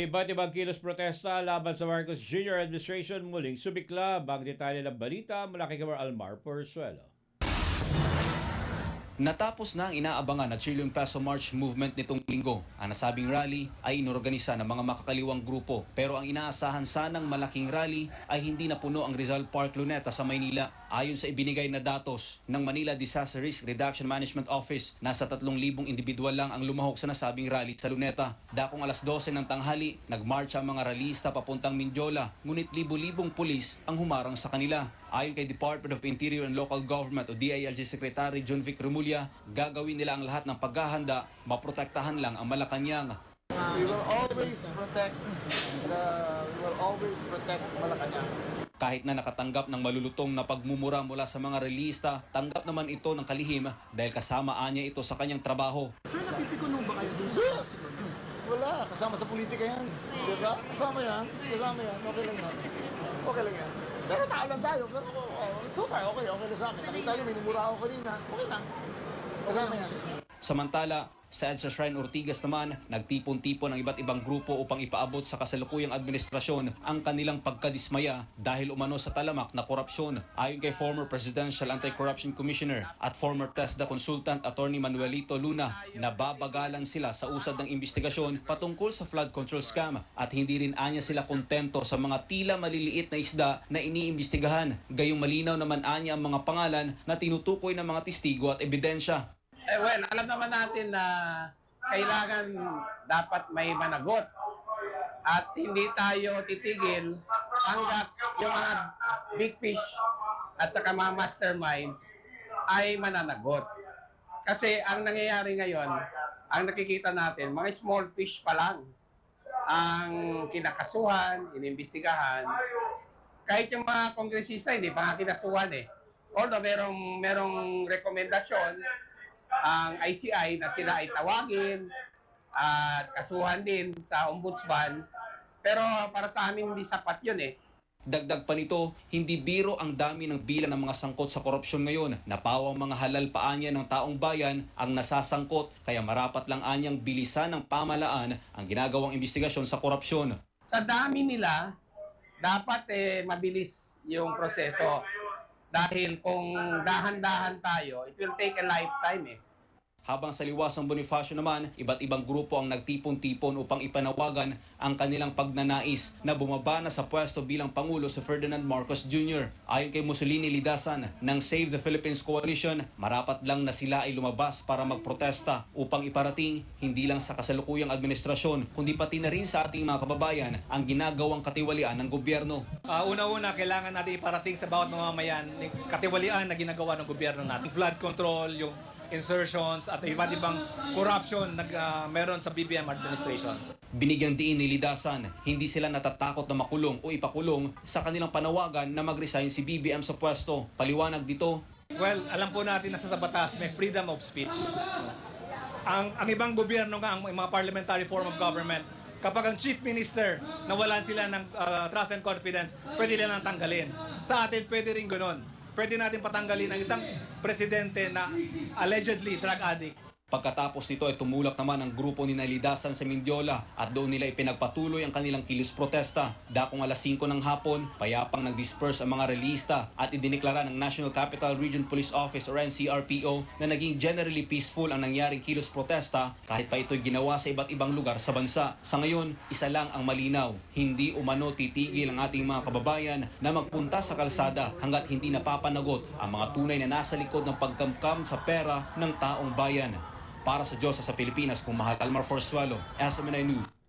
Iba't ibang kilos protesta laban sa Marcos Jr. administration muling sumiklab ang detalye ng balita mula kay Kamar Almar Porzuelo. Natapos na ang inaabangan na Trillion Peso March movement nitong linggo. Ang nasabing rally ay inorganisa ng mga makakaliwang grupo pero ang inaasahan sanang malaking rally ay hindi napuno ang Rizal Park Luneta sa Maynila. Ayon sa ibinigay na datos ng Manila Disaster Risk Reduction Management Office, nasa 3,000 individual lang ang lumahok sa nasabing rally sa Luneta. Dakong alas 12 ng tanghali, nagmarch ang mga rallyista papuntang Mindiola, ngunit libo-libong pulis ang humarang sa kanila. Ayon kay Department of Interior and Local Government o DILG Secretary John Vic Remulla, gagawin nila ang lahat ng paghahanda, maprotektahan lang ang Malacanang. We will always protect the we will always protect Malacanang. Kahit na nakatanggap ng malulutong na pagmumura mula sa mga relista, tanggap naman ito ng kalihim dahil kasama niya ito sa kanyang trabaho. Sir, napipikuno ba kayo dun sa? Wala, kasama sa politika yan. Di ba? Kasama yan. Kasama yan. Okay lang yan. Okay lang yan. Pero tao lang tayo. Pero oh, far, okay. Okay lang sa akin. Nakita nyo, minumura ako kanina. Okay lang. Kasama yan. Samantala, sa EDSA Ortigas naman, nagtipon-tipon ang iba't ibang grupo upang ipaabot sa kasalukuyang administrasyon ang kanilang pagkadismaya dahil umano sa talamak na korupsyon. Ayon kay former Presidential Anti-Corruption Commissioner at former TESDA consultant Attorney Manuelito Luna, nababagalan sila sa usad ng investigasyon patungkol sa flood control scam at hindi rin anya sila kontento sa mga tila maliliit na isda na iniimbestigahan. Gayong malinaw naman anya ang mga pangalan na tinutukoy ng mga testigo at ebidensya. Eh well, alam naman natin na kailangan dapat may managot. At hindi tayo titigil hanggat yung mga big fish at saka mga masterminds ay mananagot. Kasi ang nangyayari ngayon, ang nakikita natin, mga small fish pa lang ang kinakasuhan, inimbestigahan. Kahit yung mga kongresista, hindi pa nga kinasuhan eh. Although merong, merong rekomendasyon ang ICI na sila ay tawagin at kasuhan din sa ombudsman. Pero para sa amin hindi sapat yun eh. Dagdag pa nito, hindi biro ang dami ng bilang ng mga sangkot sa korupsyon ngayon. Napawang mga halal paanya ng taong bayan ang nasasangkot kaya marapat lang anyang bilisan ng pamalaan ang ginagawang investigasyon sa korupsyon. Sa dami nila, dapat eh mabilis yung proseso. Dahil kung dahan-dahan tayo, it will take a lifetime eh. Habang sa liwasang Bonifacio naman, iba't ibang grupo ang nagtipon-tipon upang ipanawagan ang kanilang pagnanais na bumaba na sa pwesto bilang Pangulo si Ferdinand Marcos Jr. Ayon kay Mussolini Lidasan ng Save the Philippines Coalition, marapat lang na sila ay lumabas para magprotesta upang iparating hindi lang sa kasalukuyang administrasyon kundi pati na rin sa ating mga kababayan ang ginagawang katiwalian ng gobyerno. Ah, una-una, kailangan natin iparating sa bawat mamamayan katiwalian na ginagawa ng gobyerno natin. Flood control, yung insertions at iba't ibang corruption na ah, meron sa BBM administration. Binigyang diin ni Lidasan, hindi sila natatakot na makulong o ipakulong sa kanilang panawagan na mag-resign si BBM sa pwesto. Paliwanag dito, Well, alam po natin na sa batas may freedom of speech. Ang, ang ibang gobyerno nga, ang mga parliamentary form of government, kapag ang chief minister nawalan sila ng ah, trust and confidence, pwede nila nang tanggalin. Sa atin, pwede rin ganun. Pwede natin patanggalin ang isang presidente na allegedly drug addict. Pagkatapos nito ay tumulak naman ang grupo ni Nalidasan sa Mindiola at doon nila ipinagpatuloy ang kanilang kilos protesta. Dakong alas 5 ng hapon, payapang nag-disperse ang mga relista at idiniklara ng National Capital Region Police Office or NCRPO na naging generally peaceful ang nangyaring kilos protesta kahit pa ito'y ginawa sa iba't ibang lugar sa bansa. Sa ngayon, isa lang ang malinaw. Hindi umano titigil ang ating mga kababayan na magpunta sa kalsada hanggat hindi napapanagot ang mga tunay na nasa likod ng pagkamkam sa pera ng taong bayan. Para sa Diyos sa Pilipinas, kung mahal Almar Forsuelo, SMNI News.